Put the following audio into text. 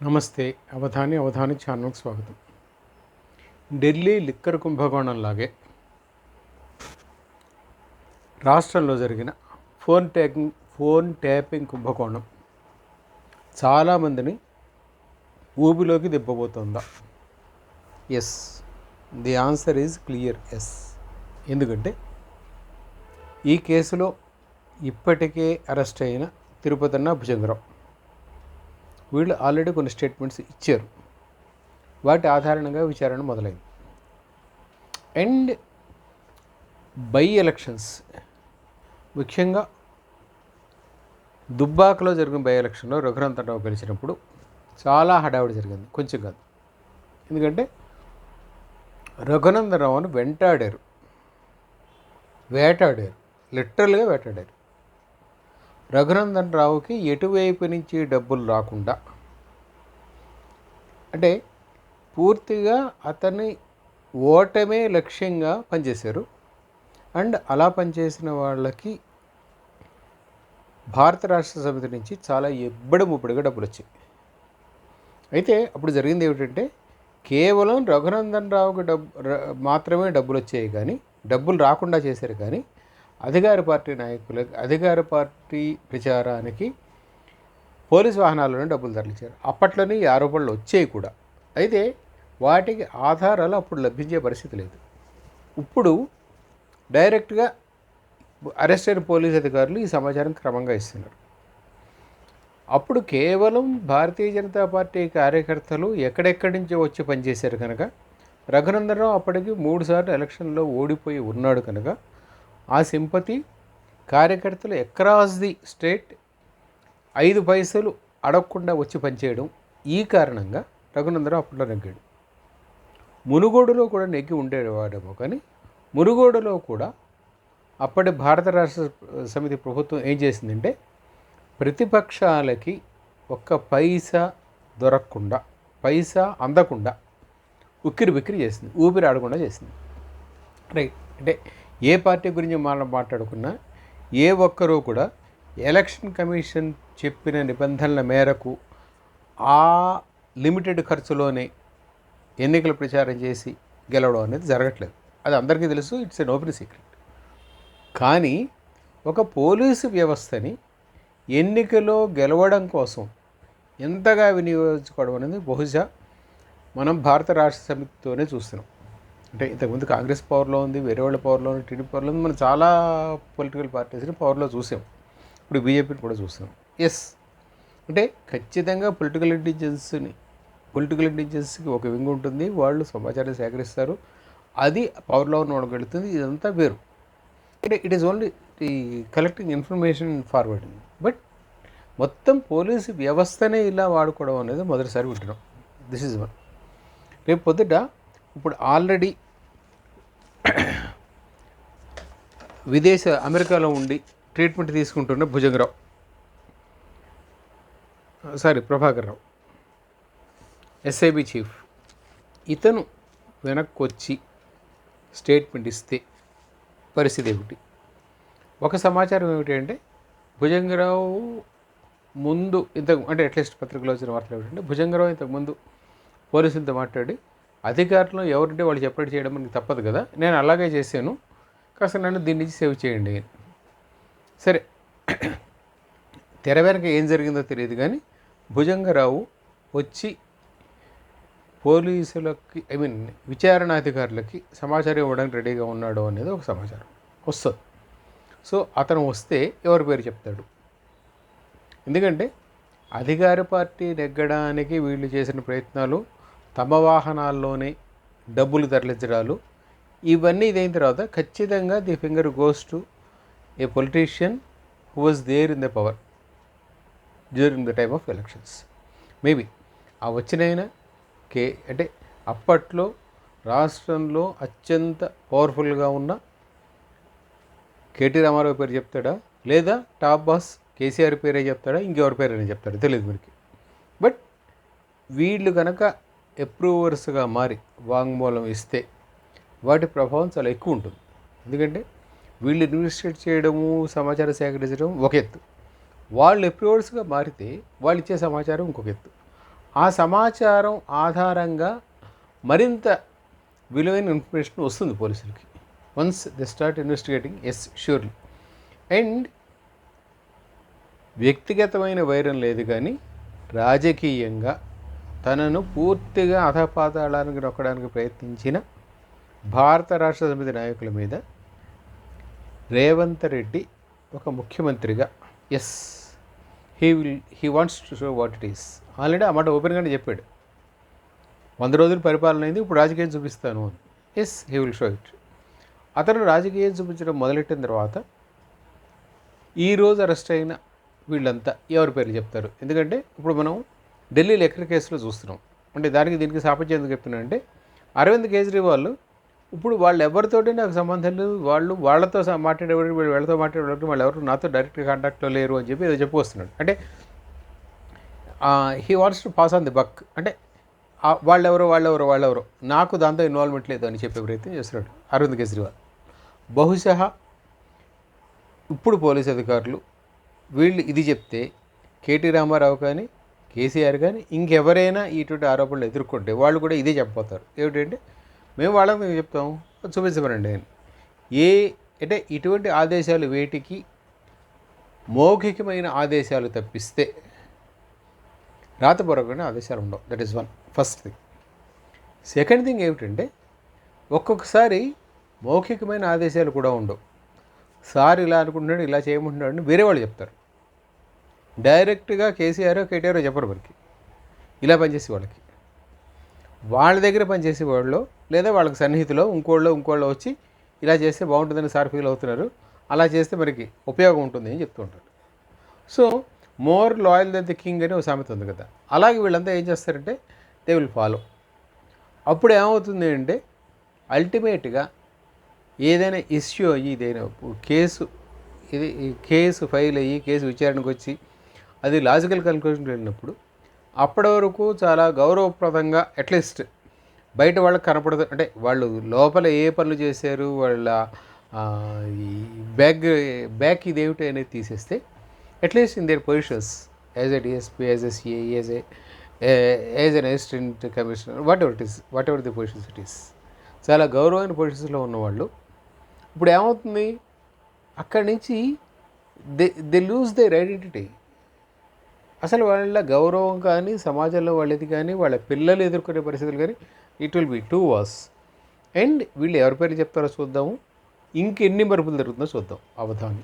నమస్తే. అవధాని అవధాని ఛానల్కి స్వాగతం. ఢిల్లీ లిక్కర్ కుంభకోణం లాగే రాష్ట్రంలో జరిగిన ఫోన్ ట్యాపింగ్ ఫోన్ ట్యాపింగ్ కుంభకోణం చాలామందిని ఊబిలోకి దిబ్బబోతోందా yes the answer is clear yes ఎందుకంటే ఈ కేసులో ఇప్పటికే అరెస్ట్ అయిన తిరుపతన్న భుజంగరావు వీళ్ళు ఆల్రెడీ కొన్ని స్టేట్మెంట్స్ ఇచ్చారు. వాటి ఆధారంగా విచారణ మొదలైంది. అండ్ బై ఎలక్షన్స్ ముఖ్యంగా దుబ్బాకలో జరిగిన బై ఎలక్షన్లో రఘునంతరావు గెలిచినప్పుడు చాలా హడావుడి జరిగింది. కొంచెం కాదు. ఎందుకంటే రఘునందరావును వెంటాడారు. వేటాడారు. లిటరల్గా వేటాడారు. రఘునందన్ రావుకి ఎటువైపు నుంచి డబ్బులు రాకుండా అంటే పూర్తిగా అతని ఓటమే లక్ష్యంగా పనిచేశారు. అండ్ అలా పనిచేసిన వాళ్ళకి భారత రాష్ట్ర సమితి నుంచి చాలా ఎబ్బడి ముబ్బడిగా డబ్బులు వచ్చాయి. అయితే అప్పుడు జరిగింది ఏమిటంటే కేవలం రఘునందన్ రావుకి డబ్బు మాత్రమే డబ్బులు వచ్చాయి కానీ డబ్బులు రాకుండా చేశారు కానీ అధికార పార్టీ నాయకులకు అధికార పార్టీ ప్రచారానికి పోలీస్ వాహనాలను డబ్బులు తరలించారు. అప్పట్లోనే ఈ ఆరోపణలు వచ్చాయి కూడా. అయితే వాటికి ఆధారాలు అప్పుడు లభించే పరిస్థితి లేదు. ఇప్పుడు డైరెక్ట్గా అరెస్ట్ అయిన పోలీస్ అధికారులు ఈ సమాచారం క్రమంగా ఇస్తున్నారు. అప్పుడు కేవలం భారతీయ జనతా పార్టీ కార్యకర్తలు ఎక్కడెక్కడి నుంచో వచ్చి పనిచేశారు కనుక రఘునందనరావు అప్పటికి మూడుసార్లు ఎలక్షన్లో ఓడిపోయి ఉన్నాడు కనుక ఆ సింపతి కార్యకర్తలు అక్రాస్ ది స్టేట్ ఐదు పైసలు అడగకుండా వచ్చి పనిచేయడం ఈ కారణంగా రఘునందరావు అప్పట్లో నెగ్గాడు. మునుగోడులో కూడా నెగ్గి ఉండేవాడేమో కానీ మునుగోడులో కూడా అప్పటి భారత రాష్ట్ర సమితి ప్రభుత్వం ఏం చేసిందంటే ప్రతిపక్షాలకి ఒక్క పైసా దొరకకుండా పైసా అందకుండా ఉక్కిరి బిక్కిరి చేసింది ఊపిరి ఆడకుండా చేసింది. రైట్. అంటే ఏ పార్టీ గురించి మనం మాట్లాడుకున్నా ఏ ఒక్కరూ కూడా ఎలక్షన్ కమిషన్ చెప్పిన నిబంధనల మేరకు ఆ లిమిటెడ్ ఖర్చులోనే ఎన్నికల ప్రచారం చేసి గెలవడం అనేది జరగట్లేదు. అది అందరికీ తెలుసు ఇట్స్ ఎన్ ఓపెన్ సీక్రెట్ కానీ ఒక పోలీసు వ్యవస్థని ఎన్నికలో గెలవడం కోసం ఎంతగా వినియోగించుకోవడం అనేది బహుశా మనం భారత రాష్ట్ర సమితితోనే చూస్తున్నాం. అంటే ఇంతకుముందు కాంగ్రెస్ పవర్లో ఉంది వేరే వాళ్ళ పవర్లో ఉంది టీడీపీ పవర్లో ఉంది. మనం చాలా పొలిటికల్ పార్టీస్ని పవర్లో చూసాం. ఇప్పుడు బీజేపీని కూడా చూసాం. ఎస్ అంటే ఖచ్చితంగా పొలిటికల్ ఇంటెలిజెన్స్ని పొలిటికల్ ఇంటెలిజెన్స్కి ఒక వింగ్ ఉంటుంది. వాళ్ళు సమాచారం సేకరిస్తారు. అది పవర్లో ఉన్న వాళ్ళకి వెళుతుంది ఇదంతా వేరు. అంటే ఇట్ ఈస్ ఓన్లీ ఈ కలెక్టింగ్ ఇన్ఫర్మేషన్ ఫార్వర్డింగ్ బట్ మొత్తం పోలీసు వ్యవస్థనే ఇలా వాడుకోవడం అనేది మొదటిసారి వింటున్నాం. దిస్ ఈజ్ వన్ రేపు పొద్దుట ఇప్పుడు ఆల్రెడీ విదేశ అమెరికాలో ఉండి ట్రీట్మెంట్ తీసుకుంటున్న Bhujangarao. Sorry Prabhakar Rao SIB chief ఇతను వెనక్కి వచ్చి స్టేట్మెంట్ ఇస్తే పరిస్థితి ఏమిటి? ఒక సమాచారం ఏమిటి అంటే భుజంగరావు ముందు ఇంతకు అంటే అట్లీస్ట్ పత్రికలో వచ్చిన వార్తలు ఏమిటంటే భుజంగరావు ఇంతకు ముందు పోలీసులతో మాట్లాడి అధికారులు ఎవరింటే వాళ్ళు చెప్పేది చేయడం మనకి తప్పదు కదా. నేను అలాగే చేశాను. కాస్త నన్ను దీని నుంచి సేవ్ చేయండి. సరే. తెర వెనక ఏం జరిగిందో తెలియదు కానీ భుజంగరావు వచ్చి పోలీసులకి ఐ మీన్ విచారణాధికారులకి సమాచారం ఇవ్వడానికి రెడీగా ఉన్నాడు అనేది ఒక సమాచారం. వస్తుంది. సో అతను వస్తే ఎవరి పేరు చెప్తాడు? ఎందుకంటే అధికార పార్టీ నెగ్గడానికి వీళ్ళు చేసిన ప్రయత్నాలు తమ వాహనాల్లోనే డబ్బులు తరలించడాలు. ఇవన్నీ ఇదైన తర్వాత ఖచ్చితంగా the finger goes to a politician who was there in the power during the time of elections. Maybe ఆ వచ్చినైనా కే అంటే అప్పట్లో రాష్ట్రంలో అత్యంత పవర్ఫుల్గా ఉన్న కేటీ రామారావు పేరు చెప్తాడా? లేదా టాప్ బాస్ కేసీఆర్ పేరే చెప్తాడా? ఇంకెవరి పేరైనా చెప్తాడా? తెలియదు మనకి. బట్ వీళ్ళు కనుక అప్రూవర్స్గా మారి వాంగ్మూలం ఇస్తే వాటి ప్రభావం చాలా ఎక్కువ ఉంటుంది. ఎందుకంటే వీళ్ళు ఇన్వెస్టిగేట్ చేయడము సమాచారం సేకరించడం ఒక ఎత్తు. వాళ్ళు అప్రూవర్స్గా మారితే వాళ్ళు ఇచ్చే సమాచారం ఇంకొక ఎత్తు. ఆ సమాచారం ఆధారంగా మరింత విలువైన ఇన్ఫర్మేషన్ వస్తుంది పోలీసులకి. Once the start investigating yes surely and వ్యక్తిగతమైన వైరం లేదు కానీ రాజకీయంగా తనను పూర్తిగా అధపాతాళానికి నొక్కడానికి ప్రయత్నించిన భారత రాష్ట్ర సమితి నాయకుల మీద రేవంత్ రెడ్డి ఒక ముఖ్యమంత్రిగా yes he will he wants to show what it is already ఆ మాట ఓపెన్గానే చెప్పాడు. వంద రోజులు పరిపాలన అయింది ఇప్పుడు రాజకీయం చూపిస్తాను అని. Yes he will show it అతను రాజకీయం చూపించడం మొదలెట్టిన తర్వాత ఈరోజు అరెస్ట్ అయిన వీళ్ళంతా ఎవరి పేర్లు చెప్తారు? ఎందుకంటే ఇప్పుడు మనం ఢిల్లీ లెక్కర్ కేసులో చూస్తున్నాం. అంటే దానికి దీనికి సాపత్యం ఎందుకు చెప్తున్నా అంటే అరవింద్ కేజ్రీవాల్ ఇప్పుడు వాళ్ళు ఎవరితోటి నాకు సంబంధం లేదు వాళ్ళు వాళ్ళతో మాట్లాడేవాడు వీళ్ళు వీళ్ళతో మాట్లాడేవాడు వాళ్ళు ఎవరు నాతో డైరెక్ట్ కాంటాక్ట్లో లేరు అని చెప్పి ఏదో చెప్పి వస్తున్నాడు. అంటే he wants to pass on the buck అంటే వాళ్ళెవరో వాళ్ళెవరో వాళ్ళెవరో నాకు దాంతో ఇన్వాల్వ్మెంట్ లేదు అని చెప్పే ప్రయత్నం చేస్తున్నాడు అరవింద్ కేజ్రీవాల్. బహుశా ఇప్పుడు పోలీస్ అధికారులు వీళ్ళు ఇది చెప్తే కేటీ రామారావు కానీ కేసీఆర్ కానీ ఇంకెవరైనా ఇటువంటి ఆరోపణలు ఎదుర్కొంటే వాళ్ళు కూడా ఇదే చెప్పబోతారు. ఏమిటంటే మేము వాళ్ళకి మేము చెప్తాము చూపించమనండి అని. ఏ అంటే ఇటువంటి ఆదేశాలు వేటికి మౌఖికమైన ఆదేశాలు తప్పిస్తే రాతపూర్వకమైన ఆదేశాలు ఉండవు. That is one first thing second thing ఏమిటంటే ఒక్కొక్కసారి మౌఖికమైన ఆదేశాలు కూడా ఉండవు. సార్ ఇలా అనుకుంటున్నాడు ఇలా చేయమంటున్నాడు అని వేరే వాళ్ళు చెప్తారు. డైరెక్ట్గా కేసీఆర్ కేటీఆర్ చెప్పరు మనకి. ఇలా పనిచేసే వాళ్ళకి. వాళ్ళ దగ్గర పనిచేసే వాళ్ళు లేదా వాళ్ళకి సన్నిహితులో ఇంకోళ్ళు ఇంకోళ్ళు వచ్చి ఇలా చేస్తే బాగుంటుందని సార్ ఫీల్ అవుతున్నారు. అలా చేస్తే మనకి ఉపయోగం ఉంటుంది అని చెప్తూ ఉంటారు. So more loyal than the king అని ఒక సామెత ఉంది కదా. అలాగే వీళ్ళంతా ఏం చేస్తారంటే దే విల్ ఫాలో. అప్పుడు ఏమవుతుంది అంటే అల్టిమేట్గా ఏదైనా ఇష్యూ అయ్యి ఏదైనా కేసు ఇది కేసు ఫైల్ అయ్యి కేసు విచారణకు వచ్చి అది లాజికల్ కన్క్లూజన్ వెళ్ళినప్పుడు అప్పటి వరకు చాలా గౌరవప్రదంగా అట్లీస్ట్ బయట వాళ్ళకి కనపడదు. అంటే వాళ్ళు లోపల ఏ పనులు చేశారు వాళ్ళ బ్యాక్ బ్యాక్ ఇదేమిటి అనేది తీసేస్తే at least in their positions as a DSP as a CA as a as an assistant commissioner whatever it is whatever the positions it is చాలా గౌరవమైన పొజిషన్స్లో ఉన్నవాళ్ళు ఇప్పుడు ఏమవుతుంది? అక్కడి నుంచి they they lose their identity అసలు వాళ్ళ గౌరవం కానీ సమాజంలో వాళ్ళది కానీ వాళ్ళ పిల్లలు ఎదుర్కొనే పరిస్థితులు కానీ it will be too was and వీళ్ళు ఎవరి పేరు చెప్తారో చూద్దాము. ఇంకెన్ని మరుపులు జరుగుతుందో చూద్దాం. అవధాని.